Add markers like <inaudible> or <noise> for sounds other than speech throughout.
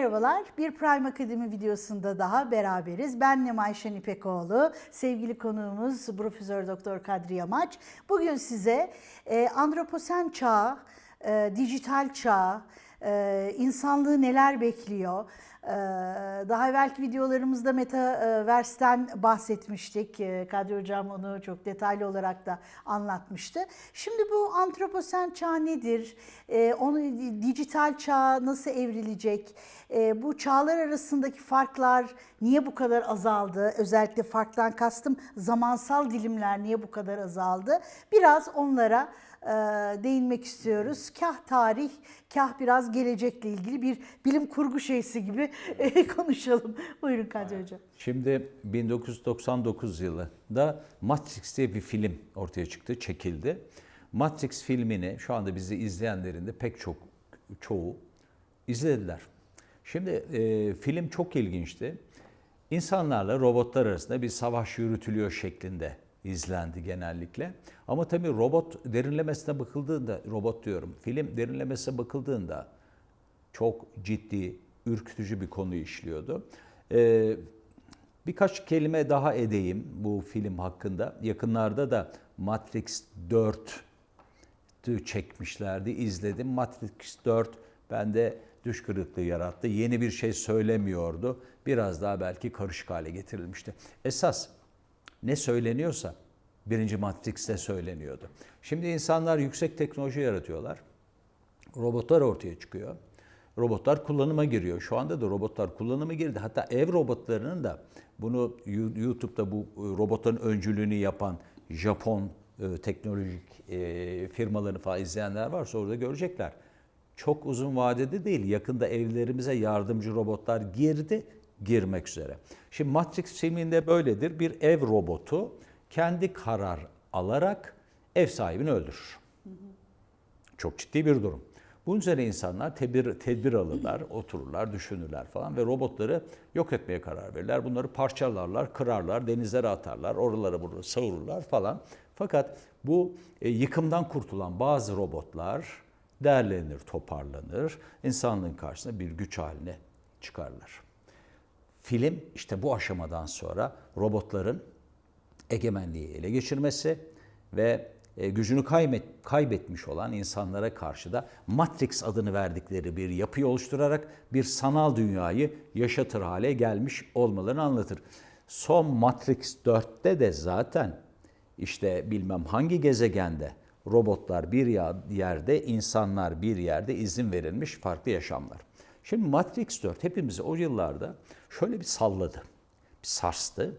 Merhabalar. Bir Prime Akademi videosunda daha beraberiz. Ben Nemay Şen İpekoğlu. Sevgili konuğumuz Profesör Doktor Kadri Yamaç. Bugün size e, antroposen çağ, e, dijital çağ, e, insanlığı neler bekliyor? E, daha evvelki videolarımızda Metaverse'ten bahsetmiştik. E, Kadri Hocam onu çok detaylı olarak da anlatmıştı. Şimdi bu antroposen çağ nedir? E, onu dijital çağ nasıl evrilecek? E, bu çağlar arasındaki farklar niye bu kadar azaldı? Özellikle farktan kastım zamansal dilimler niye bu kadar azaldı? Biraz onlara e, değinmek istiyoruz. Kah tarih, kah biraz gelecekle ilgili bir bilim kurgu şeysi gibi e, <laughs> konuşalım. Buyurun Kadri Hocam. Şimdi 1999 yılında Matrix diye bir film ortaya çıktı, çekildi. Matrix filmini şu anda bizi izleyenlerin de pek çok çoğu izlediler. Şimdi e, film çok ilginçti. İnsanlarla robotlar arasında bir savaş yürütülüyor şeklinde izlendi genellikle. Ama tabii robot derinlemesine bakıldığında, robot diyorum, film derinlemesine bakıldığında çok ciddi, ürkütücü bir konu işliyordu. Ee, birkaç kelime daha edeyim bu film hakkında. Yakınlarda da Matrix 4 çekmişlerdi, izledim. Matrix 4 bende düş kırıklığı yarattı. Yeni bir şey söylemiyordu. Biraz daha belki karışık hale getirilmişti. Esas ne söyleniyorsa birinci Matrix'te söyleniyordu. Şimdi insanlar yüksek teknoloji yaratıyorlar. Robotlar ortaya çıkıyor. Robotlar kullanıma giriyor. Şu anda da robotlar kullanıma girdi. Hatta ev robotlarının da bunu YouTube'da bu robotların öncülüğünü yapan Japon e, teknolojik e, firmalarını falan izleyenler varsa orada görecekler. Çok uzun vadede değil, yakında evlerimize yardımcı robotlar girdi, girmek üzere. Şimdi Matrix filminde böyledir. Bir ev robotu kendi karar alarak ev sahibini öldürür. Çok ciddi bir durum. Bunun üzerine insanlar tedbir, tedbir alırlar, <clears throat> otururlar, düşünürler falan ve robotları yok etmeye karar verirler. Bunları parçalarlar, kırarlar, denizlere atarlar, oralara buralara savururlar falan. Fakat bu e, yıkımdan kurtulan bazı robotlar değerlenir, toparlanır, insanlığın karşısına bir güç haline çıkarlar. Film işte bu aşamadan sonra robotların egemenliği ele geçirmesi ve gücünü kaybet, kaybetmiş olan insanlara karşı da Matrix adını verdikleri bir yapıyı oluşturarak bir sanal dünyayı yaşatır hale gelmiş olmalarını anlatır. Son Matrix 4'te de zaten işte bilmem hangi gezegende robotlar bir yerde, insanlar bir yerde izin verilmiş farklı yaşamlar. Şimdi Matrix 4 hepimizi o yıllarda şöyle bir salladı, bir sarstı.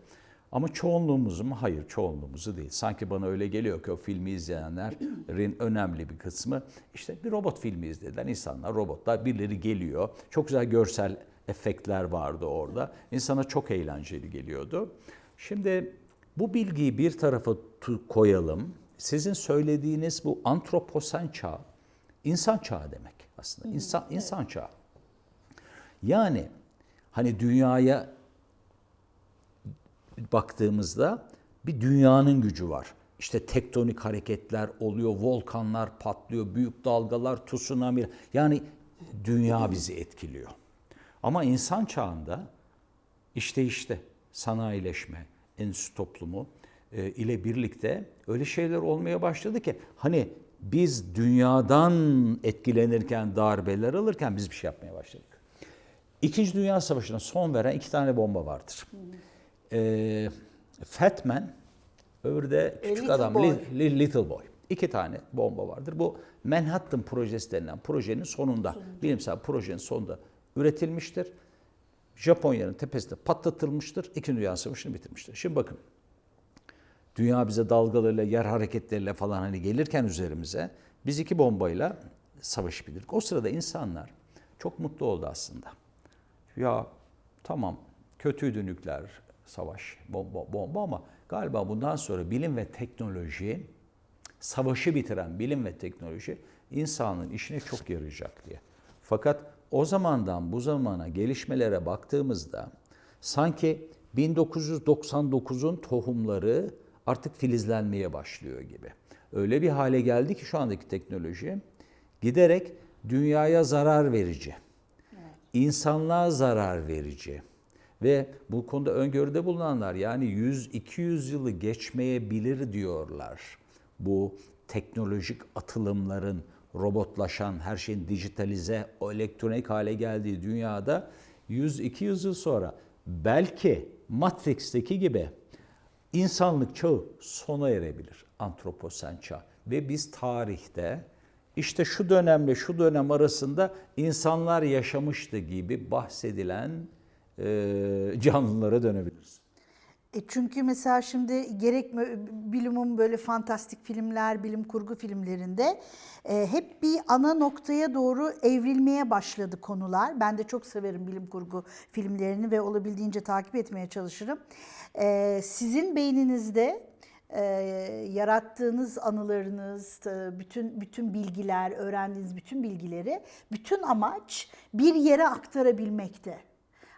Ama çoğunluğumuzu mu? Hayır, çoğunluğumuzu değil. Sanki bana öyle geliyor ki o filmi izleyenlerin <clears throat> önemli bir kısmı işte bir robot filmi izlediler. İnsanlar, robotlar, birileri geliyor. Çok güzel görsel efektler vardı orada. İnsana çok eğlenceli geliyordu. Şimdi bu bilgiyi bir tarafa koyalım. Sizin söylediğiniz bu antroposen çağ, insan çağı demek aslında. İnsan, insan çağı. Yani hani dünyaya baktığımızda bir dünyanın gücü var. İşte tektonik hareketler oluyor, volkanlar patlıyor, büyük dalgalar, tsunami. Yani dünya bizi etkiliyor. Ama insan çağında işte işte sanayileşme, endüstri toplumu e, ile birlikte öyle şeyler olmaya başladı ki hani biz dünyadan etkilenirken, darbeler alırken biz bir şey yapmaya başladık. İkinci Dünya Savaşı'na son veren iki tane bomba vardır. E, Fat Man, öbürü de küçük Little adam, Boy. Li- Little Boy. İki tane bomba vardır. Bu Manhattan projesi denilen projenin sonunda, bilimsel projenin sonunda üretilmiştir. Japonya'nın tepesinde patlatılmıştır. İkinci Dünya Savaşı'nı bitirmiştir. Şimdi bakın. Dünya bize dalgalarıyla, yer hareketleriyle falan hani gelirken üzerimize biz iki bombayla savaşı bitirdik. O sırada insanlar çok mutlu oldu aslında. Ya tamam kötüydü nükleer savaş, bomba, bomba ama galiba bundan sonra bilim ve teknoloji, savaşı bitiren bilim ve teknoloji insanın işine çok yarayacak diye. Fakat o zamandan bu zamana gelişmelere baktığımızda sanki 1999'un tohumları artık filizlenmeye başlıyor gibi. Öyle bir hale geldi ki şu andaki teknoloji giderek dünyaya zarar verici, insanlığa zarar verici ve bu konuda öngörüde bulunanlar yani 100-200 yılı geçmeyebilir diyorlar. Bu teknolojik atılımların robotlaşan, her şeyin dijitalize, elektronik hale geldiği dünyada 100-200 yıl sonra belki Matrix'teki gibi insanlık çağı sona erebilir. Antroposen çağ. Ve biz tarihte işte şu dönemle şu dönem arasında insanlar yaşamıştı gibi bahsedilen e, canlılara dönebiliriz. E çünkü mesela şimdi gerek bilimin böyle fantastik filmler, bilim kurgu filmlerinde e, hep bir ana noktaya doğru evrilmeye başladı konular. Ben de çok severim bilim kurgu filmlerini ve olabildiğince takip etmeye çalışırım. Sizin beyninizde e, yarattığınız anılarınız, bütün bütün bilgiler, öğrendiğiniz bütün bilgileri, bütün amaç bir yere aktarabilmekte.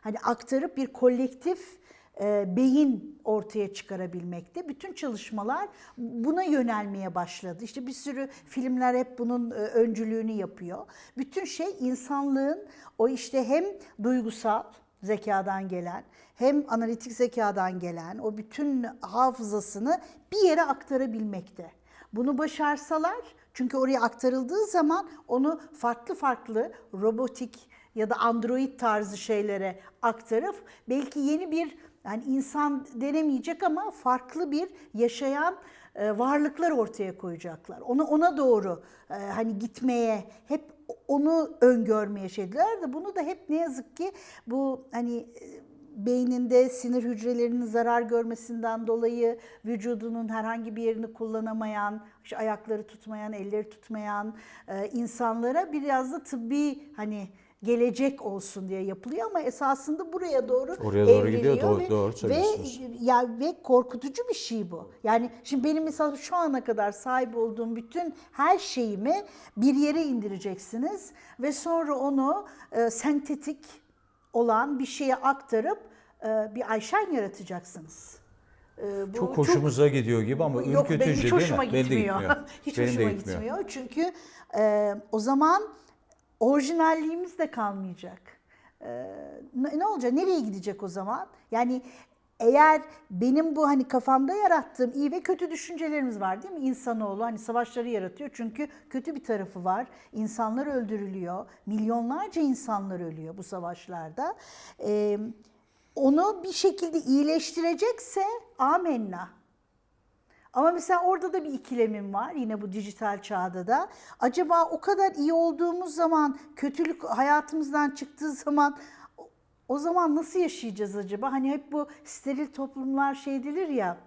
Hani aktarıp bir kolektif e, beyin ortaya çıkarabilmekte. Bütün çalışmalar buna yönelmeye başladı. İşte bir sürü filmler hep bunun e, öncülüğünü yapıyor. Bütün şey insanlığın o işte hem duygusal zekadan gelen hem analitik zekadan gelen o bütün hafızasını bir yere aktarabilmekte. Bunu başarsalar çünkü oraya aktarıldığı zaman onu farklı farklı robotik ya da android tarzı şeylere aktarıp belki yeni bir yani insan denemeyecek ama farklı bir yaşayan e, varlıklar ortaya koyacaklar. Onu ona doğru e, hani gitmeye hep onu öngörmeye şeydiler de bunu da hep ne yazık ki bu hani beyninde sinir hücrelerinin zarar görmesinden dolayı vücudunun herhangi bir yerini kullanamayan, işte ayakları tutmayan, elleri tutmayan e, insanlara biraz da tıbbi hani gelecek olsun diye yapılıyor ama esasında buraya doğru Oraya doğru gidiyor, doğru- ve, doğru ve ya ve korkutucu bir şey bu. Yani şimdi benim mesela şu ana kadar sahip olduğum bütün her şeyimi bir yere indireceksiniz ve sonra onu e, sentetik olan bir şeye aktarıp e, bir Ayşen yaratacaksınız. E, bu Çok hoşumuza gidiyor gibi ama Yok ürkütücü hiç değil hoşuma mi? Benim de gitmiyor. gitmiyor. <laughs> hiç Benim hoşuma gitmiyor. gitmiyor. Çünkü e, o zaman orijinalliğimiz de kalmayacak. E, ne, olacak? Nereye gidecek o zaman? Yani eğer benim bu hani kafamda yarattığım iyi ve kötü düşüncelerimiz var değil mi? İnsanoğlu hani savaşları yaratıyor çünkü kötü bir tarafı var. İnsanlar öldürülüyor. Milyonlarca insanlar ölüyor bu savaşlarda. E, onu bir şekilde iyileştirecekse amenna. Ama mesela orada da bir ikilemim var yine bu dijital çağda da. Acaba o kadar iyi olduğumuz zaman, kötülük hayatımızdan çıktığı <laughs> zaman o- zaman nasıl yaşayacağız acaba? Hani hep bu steril toplumlar şey edilir ya.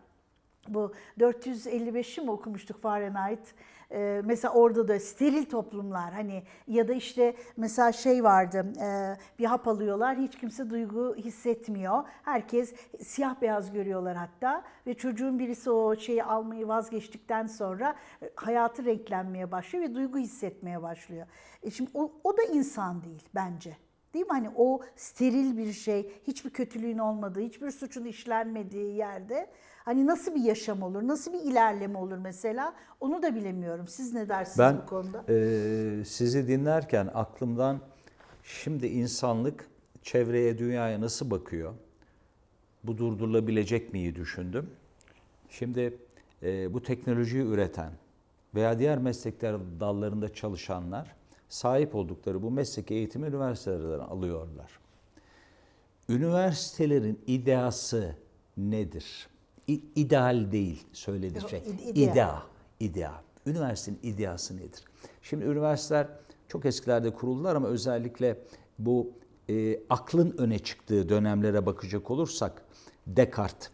Bu 455'i mi okumuştuk Fahrenheit? Ee, mesela orada da steril toplumlar hani ya da işte mesela şey vardı e, bir hap alıyorlar hiç kimse duygu hissetmiyor. Herkes siyah beyaz görüyorlar hatta ve çocuğun birisi o şeyi almayı vazgeçtikten sonra e, hayatı renklenmeye başlıyor ve duygu hissetmeye başlıyor. E şimdi o, o da insan değil bence. Değil mi? Hani o steril bir şey, hiçbir kötülüğün olmadığı, hiçbir suçun işlenmediği yerde hani nasıl bir yaşam olur, nasıl bir ilerleme olur mesela onu da bilemiyorum. Siz ne dersiniz Ben bu konuda? e, sizi dinlerken aklımdan şimdi insanlık çevreye, dünyaya nasıl bakıyor? Bu durdurulabilecek miyi düşündüm. Şimdi e, bu teknolojiyi üreten veya diğer meslekler dallarında çalışanlar sahip oldukları bu meslek eğitimi üniversitelerden alıyorlar. Üniversitelerin ideası nedir? İ- ideal değil söylediği şey. Yok, ide- ideal. İdea, idea. Üniversitenin ideası nedir? Şimdi üniversiteler çok eskilerde kuruldular ama özellikle bu e, aklın öne çıktığı dönemlere bakacak olursak Descartes,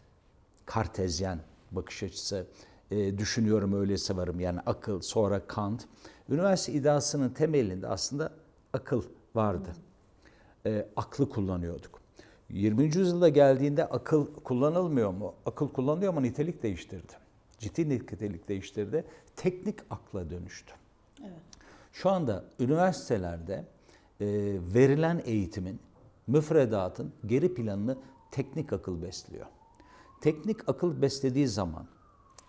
Kartezyen bakış açısı e, düşünüyorum öyleyse varım yani akıl sonra Kant. Üniversite ideasının temelinde aslında akıl vardı. E, aklı kullanıyorduk. 20. yüzyılda geldiğinde akıl kullanılmıyor mu? Akıl kullanılıyor ama nitelik değiştirdi. Ciddi nitelik değiştirdi. Teknik akla dönüştü. Şu anda üniversitelerde e, verilen eğitimin, müfredatın geri planını teknik akıl besliyor. Teknik akıl beslediği zaman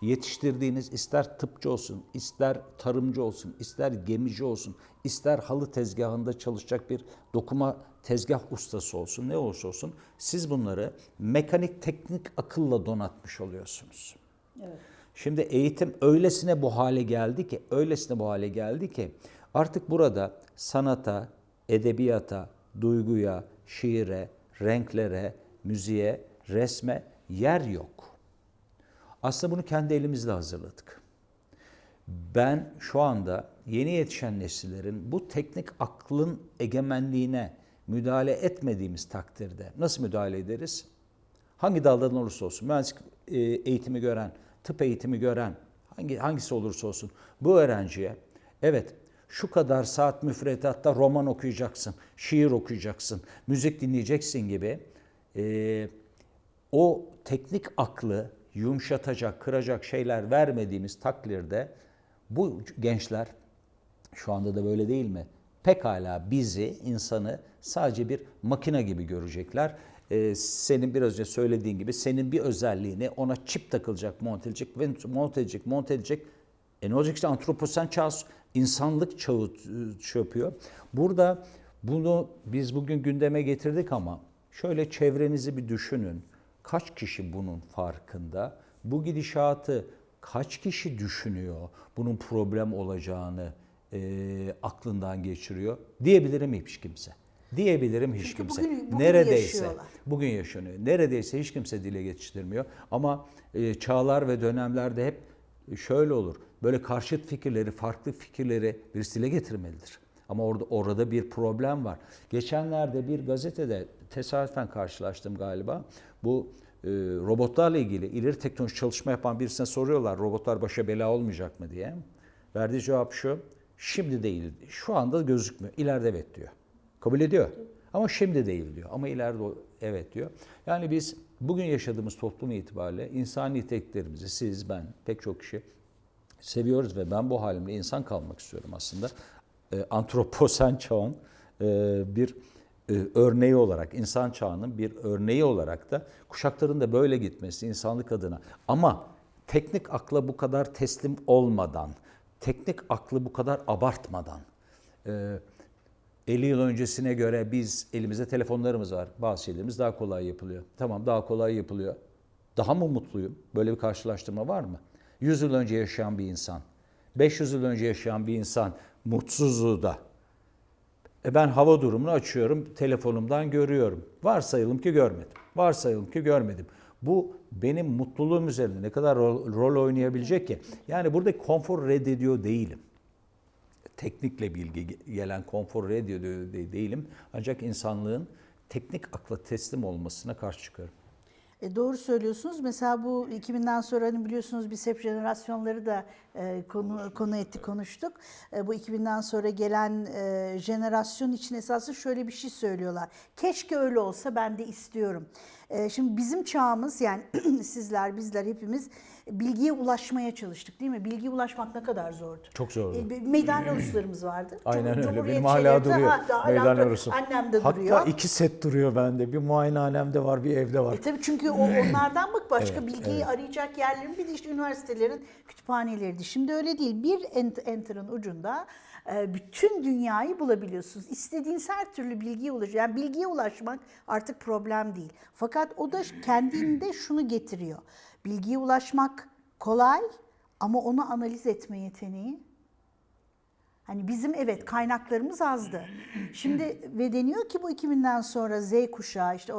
yetiştirdiğiniz ister tıpçı olsun, ister tarımcı olsun, ister gemici olsun, ister halı tezgahında çalışacak bir dokuma tezgah ustası olsun, ne olursa olsun siz bunları mekanik teknik akılla donatmış oluyorsunuz. Şimdi eğitim öylesine bu hale geldi ki, öylesine bu hale geldi ki artık burada sanata, edebiyata, duyguya, şiire, renklere, müziğe, resme yer yok. Aslında bunu kendi elimizle hazırladık. Ben şu anda yeni yetişen nesillerin bu teknik aklın egemenliğine müdahale etmediğimiz takdirde nasıl müdahale ederiz? Hangi daldan olursa olsun, mühendislik e, eğitimi gören, tıp eğitimi gören, hangi hangisi olursa olsun bu öğrenciye evet şu kadar saat müfredatta roman okuyacaksın, şiir okuyacaksın, müzik dinleyeceksin gibi e, o teknik aklı yumuşatacak, kıracak şeyler vermediğimiz takdirde bu gençler şu anda da böyle değil mi? Pekala bizi, insanı sadece bir makine gibi görecekler. Ee, senin biraz önce söylediğin gibi senin bir özelliğini ona çip takılacak, monte edecek, monte edecek, monte edecek. E ne olacak işte antroposen çağı, insanlık çağı şey yapıyor. Burada bunu biz bugün gündeme getirdik ama şöyle çevrenizi bir düşünün. Kaç kişi bunun farkında? Bu gidişatı kaç kişi düşünüyor? Bunun problem olacağını e, aklından geçiriyor? Diyebilirim hiç kimse. Diyebilirim hiç Çünkü kimse. bugün- bugün Neredeyse yaşıyorlar. bugün yaşanıyor. Neredeyse hiç kimse dile geçirmiyor. Ama e, çağlar ve dönemlerde hep şöyle olur. Böyle karşıt fikirleri, farklı fikirleri birisi dile getirmelidir. Ama orada orada bir problem var. Geçenlerde bir gazetede tesadüfen karşılaştım galiba. Bu e, robotlarla ilgili ileri teknoloji çalışma yapan birisine soruyorlar robotlar başa bela olmayacak mı diye. Verdiği cevap şu. Şimdi değil. Şu anda gözükmüyor. İleride evet diyor. Kabul ediyor. Ama şimdi değil diyor. Ama ileride evet diyor. Yani biz bugün yaşadığımız toplum itibariyle insani niteliklerimizi siz, ben, pek çok kişi seviyoruz ve ben bu halimle insan kalmak istiyorum aslında. E, antroposen çağın e, bir e, örneği olarak, insan çağının bir örneği olarak da kuşakların da böyle gitmesi insanlık adına. Ama teknik akla bu kadar teslim olmadan, teknik aklı bu kadar abartmadan, e, 50 yıl öncesine göre biz elimizde telefonlarımız var. Bazı şeylerimiz daha kolay yapılıyor. Tamam daha kolay yapılıyor. Daha mı mutluyum? Böyle bir karşılaştırma var mı? 100 yıl önce yaşayan bir insan, 500 yıl önce yaşayan bir insan mutsuzluğu da. E ben hava durumunu açıyorum, telefonumdan görüyorum. Varsayalım ki görmedim. Varsayalım ki görmedim. Bu benim mutluluğum üzerinde ne kadar rol, rol oynayabilecek ki? Yani buradaki konfor reddediyor değilim teknikle bilgi gelen konfor reddediyor de- değilim. Ancak insanlığın teknik akla teslim olmasına karşı çıkıyorum. E, doğru söylüyorsunuz. Mesela bu 2000'den sonra hani biliyorsunuz biz hep jenerasyonları da konu konu etti konuştuk. E, bu 2000'den sonra gelen e, jenerasyon için esası şöyle bir şey söylüyorlar. Keşke öyle olsa ben de istiyorum. E, şimdi bizim çağımız yani <clears throat> sizler bizler hepimiz bilgiye ulaşmaya çalıştık değil mi? Bilgiye ulaşmak ne kadar zordu. Çok zordu. E, meydan aruslarımız vardı. <clears throat> Aynen öyle. Cumhuriyet Benim hala duruyor. Ha, hala Meydan arası. Annem de Hatta duruyor. iki set duruyor bende. Bir muayenehanemde var, bir evde var. E tabii çünkü o onlardan bak başka Evet, bilgiyi evet. arayacak yerlerin bir de işte üniversitelerin kütüphaneleriydi. Şimdi öyle değil. Bir ent- enter'ın ucunda e, bütün dünyayı bulabiliyorsunuz. İstediğiniz her türlü bilgiye ulaşıyor. Yani bilgiye ulaşmak artık problem değil. Fakat o da kendinde şunu getiriyor. Bilgiye ulaşmak kolay ama onu analiz etme yeteneği Hani bizim evet kaynaklarımız azdı. Şimdi ve deniyor ki bu 2000'den sonra Z kuşağı işte o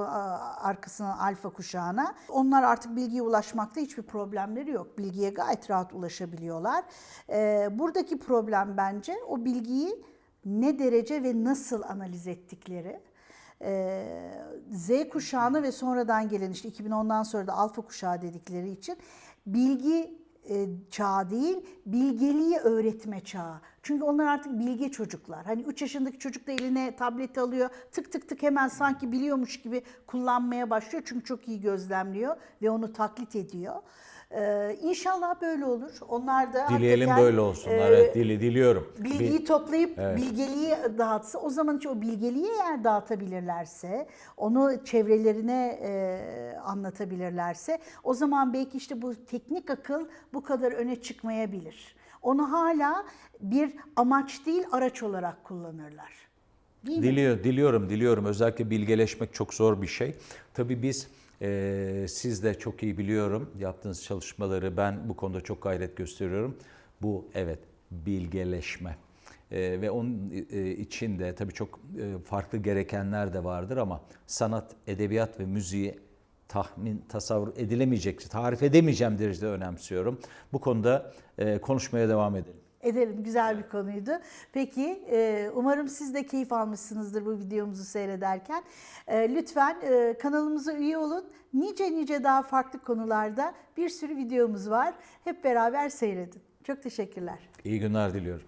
arkasından alfa kuşağına onlar artık bilgiye ulaşmakta hiçbir problemleri yok. Bilgiye gayet rahat ulaşabiliyorlar. Ee, buradaki problem bence o bilgiyi ne derece ve nasıl analiz ettikleri. Ee, Z kuşağına ve sonradan gelen işte 2010'dan sonra da alfa kuşağı dedikleri için bilgi e, çağı değil, bilgeliği öğretme çağı. Çünkü onlar artık bilge çocuklar. Hani 3 yaşındaki çocuk da eline tableti alıyor. Tık tık tık hemen sanki biliyormuş gibi kullanmaya başlıyor. Çünkü çok iyi gözlemliyor ve onu taklit ediyor. Ee, inşallah böyle olur. Onlar da Dileyelim böyle olsun. e, evet, dili diliyorum. Bilgiyi toplayıp bilgeliği dağıtsa o zaman o bilgeliği eğer dağıtabilirlerse onu çevrelerine e, anlatabilirlerse o zaman belki işte bu teknik akıl bu kadar öne çıkmayabilir. Onu hala bir amaç değil araç olarak kullanırlar. Değil mi? Diliyor, diliyorum, diliyorum. Özellikle bilgeleşmek çok zor bir şey. Tabii biz, e, siz de çok iyi biliyorum yaptığınız çalışmaları. Ben bu konuda çok gayret gösteriyorum. Bu evet bilgeleşme. E, ve onun e, içinde tabii çok e, farklı gerekenler de vardır ama sanat, edebiyat ve müziği tahmin, tasavvur edilemeyecek, tarif edemeyeceğim derecede önemsiyorum. Bu konuda e, konuşmaya devam edelim. Edelim. Güzel bir konuydu. Peki e, umarım siz de keyif almışsınızdır bu videomuzu seyrederken. E, Lütfen e, kanalımıza üye olun. Nice nice daha farklı konularda bir sürü videomuz var. Hep beraber seyredin. Çok teşekkürler. İyi günler diliyorum.